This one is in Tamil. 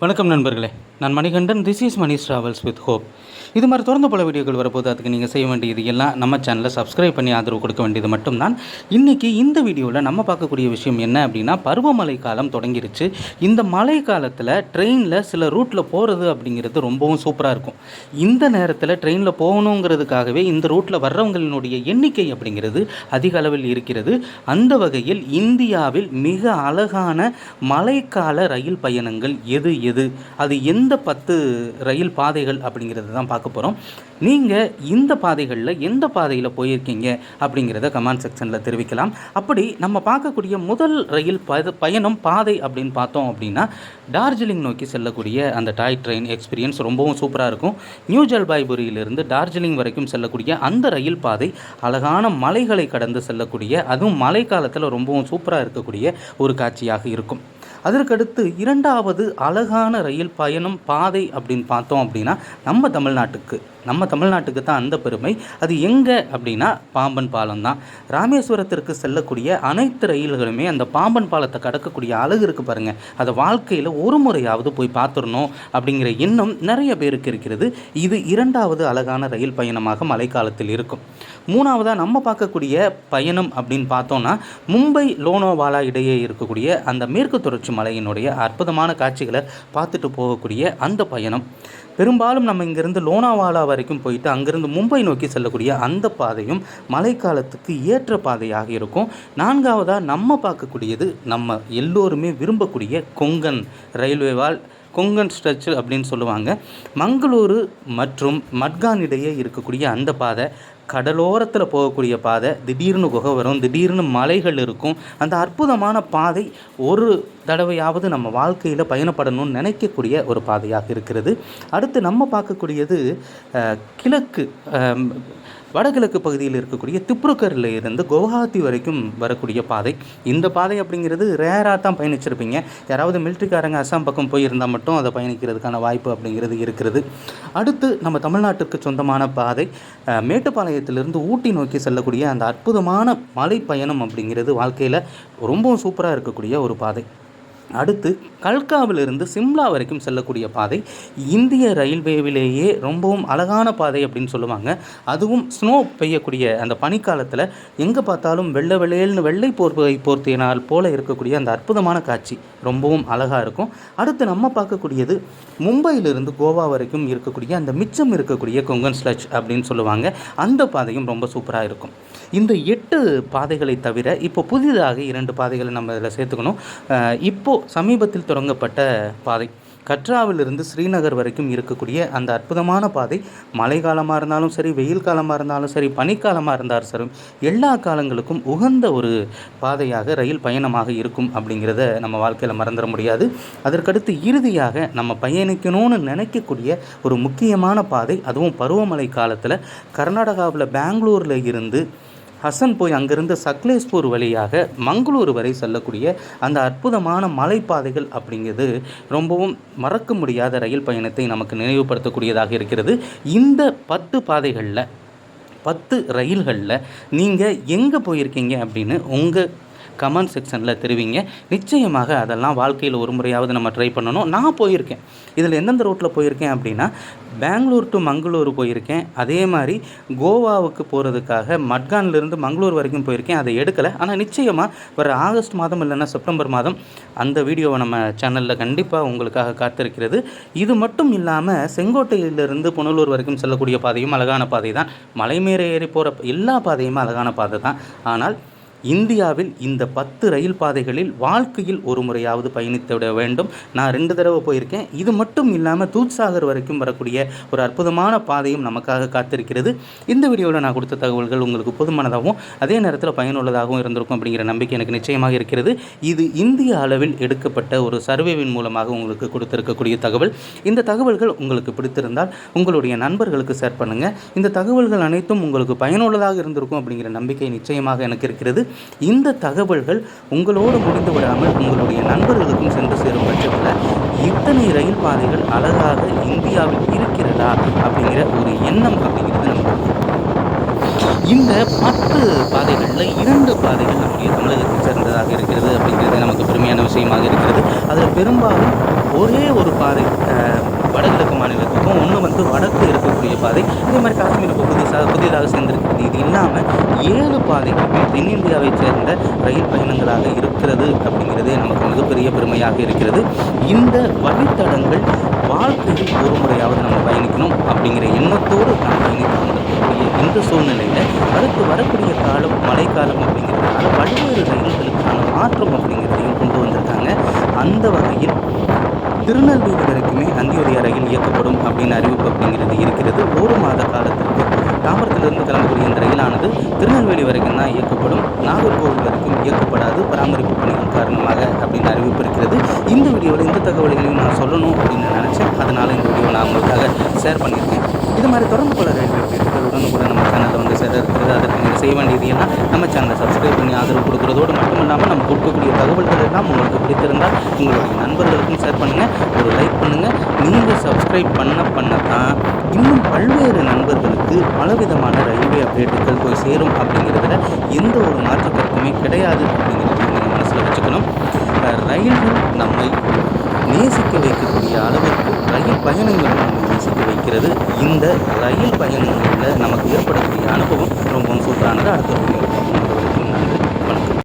வணக்கம் நண்பர்களே. நான் Manikandan this is Manish travels with hope இது மாதிரி தொடர்ந்து பல வீடியோக்கள் வரப்போது அதுக்கு நீங்கள் செய்ய வேண்டியது எல்லாம் நம்ம சேனலை சப்ஸ்கிரைப் பண்ணி ஆதரவு கொடுக்க வேண்டியது மட்டும்தான். இன்றைக்கி இந்த வீடியோவில் நம்ம பார்க்கக்கூடிய விஷயம் என்ன அப்படின்னா பருவமழை காலம் தொடங்கிருச்சு. இந்த மழை காலத்தில் ட்ரெயினில் சில ரூட்டில் போகிறது அப்படிங்கிறது ரொம்பவும் சூப்பராக இருக்கும். இந்த நேரத்தில் ட்ரெயினில் போகணுங்கிறதுக்காகவே இந்த ரூட்டில் வர்றவங்களினுடைய எண்ணிக்கை அப்படிங்கிறது அதிக அளவில் இருக்கிறது. அந்த வகையில் இந்தியாவில் மிக அழகான மழைக்கால ரயில் பயணங்கள் எது எது அது எந்த பத்து ரயில் பாதைகள் அப்படிங்கிறத தான் பார்க்க போகிறோம் நீங்கள் இந்த பாதைகளில் எந்த பாதையில் போயிருக்கீங்க அப்படிங்கிறத கமெண்ட் செக்ஷனில் தெரிவிக்கலாம். அப்படி நம்ம பார்க்கக்கூடிய முதல் ரயில் பத பயணம் பாதை அப்படின்னு பார்த்தோம் அப்படின்னா டார்ஜிலிங் நோக்கி செல்லக்கூடிய அந்த டாய் ட்ரெயின் எக்ஸ்பீரியன்ஸ் ரொம்பவும் சூப்பராக இருக்கும். நியூ ஜல்பாய்புரியிலிருந்து டார்ஜிலிங் வரைக்கும் செல்லக்கூடிய அந்த ரயில் பாதை அழகான மலைகளை கடந்து செல்லக்கூடிய அதுவும் மழை காலத்தில் ரொம்பவும் சூப்பராக இருக்கக்கூடிய ஒரு காட்சியாக இருக்கும். அதற்கடுத்து இரண்டாவது அழகான ரயில் பயணம் பாதை அப்படின்னு பார்த்தோம் அப்படின்னா நம்ம தமிழ்நாட்டுக்கு. நம்ம தமிழ்நாட்டுக்கு தான் அந்த பெருமை. அது எங்கே அப்படின்னா பாம்பன் பாலம் தான். ராமேஸ்வரத்திற்கு செல்லக்கூடிய அனைத்து ரயில்களுமே அந்த பாம்பன் பாலத்தை கடக்கக்கூடிய அழகு இருக்குது பாருங்கள் அதை வாழ்க்கையில் ஒரு முறையாவது போய் பார்த்துடணும் அப்படிங்கிற எண்ணம் நிறைய பேருக்கு இருக்கிறது. இது இரண்டாவது அழகான ரயில் பயணமாக மழைக்காலத்தில் இருக்கும். மூணாவதாக நம்ம பார்க்கக்கூடிய பயணம் அப்படின்னு பார்த்தோன்னா மும்பை லோனோவாலா இடையே இருக்கக்கூடிய அந்த மேற்கு தொடர்ச்சி மலையினுடைய அற்புதமான காட்சிகளை பார்த்துட்டு போகக்கூடிய அந்த பயணம். பெரும்பாலும் நம்ம இங்கேருந்து லோனாவாலா வரைக்கும் போயிட்டு அங்கேருந்து மும்பை நோக்கி செல்லக்கூடிய அந்த பாதையும் மழைக்காலத்துக்கு ஏற்ற பாதையாக இருக்கும். நான்காவதாக நம்ம பார்க்கக்கூடியது நம்ம எல்லோருமே விரும்பக்கூடிய கொங்கன் ரயில்வேவால் கொங்கன் ஸ்ட்ரெச் அப்படின்னு சொல்லுவாங்க. மங்களூரு மற்றும் மட்கான் இடையே இருக்கக்கூடிய அந்த பாதை கடலோரத்தில் போகக்கூடிய பாதை திடீர்னு குகை வரும் திடீர்னு மலைகள் இருக்கும். அந்த அற்புதமான பாதை ஒரு தடவையாவது நம்ம வாழ்க்கையில் பயணப்படணும்னு நினைக்கக்கூடிய ஒரு பாதையாக இருக்கிறது. அடுத்து நம்ம பார்க்கக்கூடியது கிழக்கு வடகிழக்கு பகுதியில் இருக்கக்கூடிய திப்ருக்கரில் இருந்து குவஹாத்தி வரைக்கும் வரக்கூடிய பாதை. இந்த பாதை அப்படிங்கிறது ரேராக தான் பயணிச்சிருப்பீங்க. யாராவது மிலிட்ரிக்காரங்க அசாம் பக்கம் போயிருந்தால் மட்டும் அதை பயணிக்கிறதுக்கான வாய்ப்பு அப்படிங்கிறது இருக்கிறது. அடுத்து நம்ம தமிழ்நாட்டுக்கு சொந்தமான பாதை மேட்டுப்பாளையம் மேட்டுப்பாளையத்திலிருந்து ஊட்டி நோக்கி செல்லக்கூடிய அந்த அற்புதமான மலை பயணம் அப்படிங்கிறது வாழ்க்கையில் ரொம்பவும் சூப்பராக இருக்கக்கூடிய ஒரு பாதை. அடுத்து கல்காவிலிருந்து சிம்லா வரைக்கும் செல்லக்கூடிய பாதை இந்திய ரயில்வேவிலேயே ரொம்பவும் அழகான பாதை அப்படின்னு சொல்லுவாங்க. அதுவும் ஸ்னோ பெய்யக்கூடிய அந்த பனிக்காலத்தில் எங்கே பார்த்தாலும் வெள்ளை வெள்ளையல்னு வெள்ளை போர்வை போர்த்தினால் போல இருக்கக்கூடிய அந்த அற்புதமான காட்சி ரொம்பவும் அழகாக இருக்கும். அடுத்து நம்ம பார்க்கக்கூடியது மும்பையிலிருந்து கோவா வரைக்கும் இருக்கக்கூடிய அந்த மிச்சம் இருக்கக்கூடிய கொங்கன் ஸ்லட்ச் அப்படின்னு சொல்லுவாங்க. அந்த பாதையும் ரொம்ப சூப்பராக இருக்கும். இந்த எட்டு பாதைகளை தவிர இப்போ புதிதாக இரண்டு பாதைகளை நம்ம இதில் சேர்த்துக்கணும். இப்போ சமீபத்தில் தொடங்கப்பட்ட பாதை. கட்ராவிலிருந்து ஸ்ரீநகர் வரைக்கும் இருக்கக்கூடிய அந்த அற்புதமான பாதை மழை காலமாக இருந்தாலும் சரி வெயில் காலமாக இருந்தாலும் சரி பனிக்காலமாக இருந்தாலும் சரி எல்லா காலங்களுக்கும் உகந்த ஒரு பாதையாக ரயில் பயணமாக இருக்கும் அப்படிங்கிறத நம்ம வாழ்க்கையில் மறந்துட முடியாது. அதற்கடுத்து இறுதியாக நம்ம பயணிக்கணும்னு நினைக்கக்கூடிய ஒரு முக்கியமான பாதை அதுவும் பருவமழை காலத்தில் கர்நாடகாவில் பெங்களூரில் இருந்து ஹசன் போய் அங்கிருந்து சக்லேஸ்பூர் வழியாக மங்களூர் வரை செல்லக்கூடிய அந்த அற்புதமான மலைப்பாதைகள் அப்படிங்கிறது ரொம்பவும் மறக்க முடியாத ரயில் பயணத்தை நமக்கு நினைவுபடுத்தக்கூடியதாக இருக்கிறது. இந்த பத்து பாதைகளில் பத்து ரயில்களில் நீங்கள் எங்கே போயிருக்கீங்க அப்படின்னு உங்கள் கமெண்ட் செக்ஷனில் தெரிவிங்க. நிச்சயமாக அதெல்லாம் வாழ்க்கையில் ஒரு முறையாவது நம்ம ட்ரை பண்ணணும். நான் போயிருக்கேன். இதில் எந்தெந்த ரூட்டில் போயிருக்கேன் அப்படின்னா பெங்களூர் டு மங்களூர் போயிருக்கேன். அதே மாதிரி கோவாவுக்கு போகிறதுக்காக மட்கான்லேருந்து மங்களூர் வரைக்கும் போயிருக்கேன். அதை எடுக்கலை. ஆனால் நிச்சயமாக வர ஆகஸ்ட் மாதம் இல்லைன்னா செப்டம்பர் மாதம் அந்த வீடியோவை நம்ம சேனலில் கண்டிப்பாக உங்களுக்காக காத்திருக்கிறது. இது மட்டும் இல்லாமல் செங்கோட்டையிலிருந்து புனலூர் வரைக்கும் செல்லக்கூடிய பாதையும் அழகான பாதை தான் மலை ஏறி போகிற எல்லா பாதையுமே அழகான பாதை தான் ஆனால் இந்தியாவில் இந்த பத்து ரயில் பாதைகளில் வாழ்க்கையில் ஒரு முறையாவது பயணித்து விட வேண்டும். நான் ரெண்டு தடவை போயிருக்கேன். இது மட்டும் இல்லாமல் தூத்சாகர் வரைக்கும் வரக்கூடிய ஒரு அற்புதமான பாதையும் நமக்காக காத்திருக்கிறது. இந்த வீடியோவில் நான் கொடுத்த தகவல்கள் உங்களுக்கு போதுமானதாகவும் அதே நேரத்தில் பயனுள்ளதாகவும் இருந்திருக்கும் அப்படிங்கிற நம்பிக்கை எனக்கு நிச்சயமாக இருக்கிறது. இது இந்திய அளவில் எடுக்கப்பட்ட ஒரு சர்வேவின் மூலமாக உங்களுக்கு கொடுத்திருக்கக்கூடிய தகவல். இந்த தகவல்கள் உங்களுக்கு பிடித்திருந்தால் உங்களுடைய நண்பர்களுக்கு ஷேர் பண்ணுங்கள் இந்த தகவல்கள் அனைத்தும் உங்களுக்கு பயனுள்ளதாக இருந்திருக்கும் அப்படிங்கிற நம்பிக்கை நிச்சயமாக எனக்கு இருக்கிறது. இந்த தகவல்கள் உங்களோடு முடிந்து விடாமல் உங்களுடைய நண்பர்களுக்கும் சென்று சேரும் பட்சத்தில் இத்தனை ரயில் பாதைகள் அழகாக இந்தியாவில் இருக்கிறதா அப்படிங்கிற ஒரு எண்ணம் அப்படிங்கிறது நமக்கு இந்த பத்து பாதைகளில் இரண்டு பாதைகள் நம்முடைய தமிழகத்தை சேர்ந்ததாக இருக்கிறது அப்படிங்கிறது நமக்கு பெருமையான விஷயமாக இருக்கிறது. அதில் பெரும்பாலும் ஒரே ஒரு பாதை அஹ், வடகிழக்கு மாநிலத்துக்கும் ஒன்று வந்து வடக்கு இருக்கக்கூடிய பாதை. இதே மாதிரி புதுசாக புதிதாக சேர்ந்திருக்கு இது இல்லாமல் ஏழு பாதைகள் தென்னிந்தியாவைச் சேர்ந்த ரயில் பயணங்களாக இருக்கிறது அப்படிங்கிறது நமக்கு மிகப்பெரிய பெருமையாக இருக்கிறது. இந்த வழித்தடங்கள் வாழ்க்கையில் ஒரு முறையாவது நம்ம பயணிக்கணும் அப்படிங்கிற எண்ணத்தோடு நாம் பயணித்து கொண்டிருக்கக்கூடிய இந்த சூழ்நிலையில் அடுத்து வரக்கூடிய காலம் மழைக்காலம் அப்படிங்கிறதுனால பல்வேறு ரயில்களுக்கான மாற்றம் அப்படிங்கிறதையும் கொண்டு வந்திருக்காங்க. அந்த வகையில் திருநெல்வேலி வரைக்குமே அந்தியோதய ரயில் இயக்கப்படும் அப்படின்னு அறிவிப்பு அப்படிங்கிறது இருக்கிறது. ஒரு மாத காலத்தில் தாம்பரத்திலிருந்து கிளம்பக்கூடிய இந்த ரயிலானது திருநெல்வேலி வரைக்கும் தான் இயக்கப்படும். நாகர்கோவில் வரைக்கும் இயக்கப்படாது. பராமரிப்பு பணிகள் காரணமாக அப்படின்னு அறிவிப்பு இருக்கிறது. இந்த வீடியோவில் இந்த தகவல்களையும் நான் சொல்லணும் அப்படின்னு நினச்சேன். அதனால் இந்த வீடியோ நான் உங்களுக்காக ஷேர் பண்ணியிருக்கேன். இது மாதிரி தொடர்ந்து பல ரயில்வே அப்டேட்டுகளுடன் நம்ம சேர இருக்கிறது அதற்கு நீங்கள் செய்ய வேண்டியது என்ன நம்ம சேனலை சப்ஸ்கிரைப் பண்ணி ஆதரவு கொடுக்குறதோடு மட்டும் இல்லாமல் நம்ம கொடுக்கக்கூடிய தகவல்கள் எல்லாம் உங்களுக்கு பிடித்திருந்தால் உங்களுடைய நண்பர்களுக்கும் ஷேர் பண்ணுங்கள் ஒரு லைக் பண்ணுங்கள் நீங்கள் சப்ஸ்கிரைப் பண்ண பண்ண தான் இன்னும் பல்வேறு நண்பர்களுக்கு பலவிதமான ரயில்வே அப்டேட்டுகள் போய் சேரும் அப்படிங்கிறதுல எந்த ஒரு மாற்று கருத்துமே கிடையாது அப்படிங்கிறது நீங்கள் மனசில் வச்சுக்கணும். ரயில்கள் நம்மை நேசிக்க வைக்கக்கூடிய அளவிற்கு ரயில் பயணங்களும் நம்மை வைக்கிறது. இந்த ரயில் பயணங்களில் நமக்கு ஏற்படக்கூடிய அனுபவம் ரொம்பவும் சூப்பரானது அடுத்த நன்றி. வணக்கம்.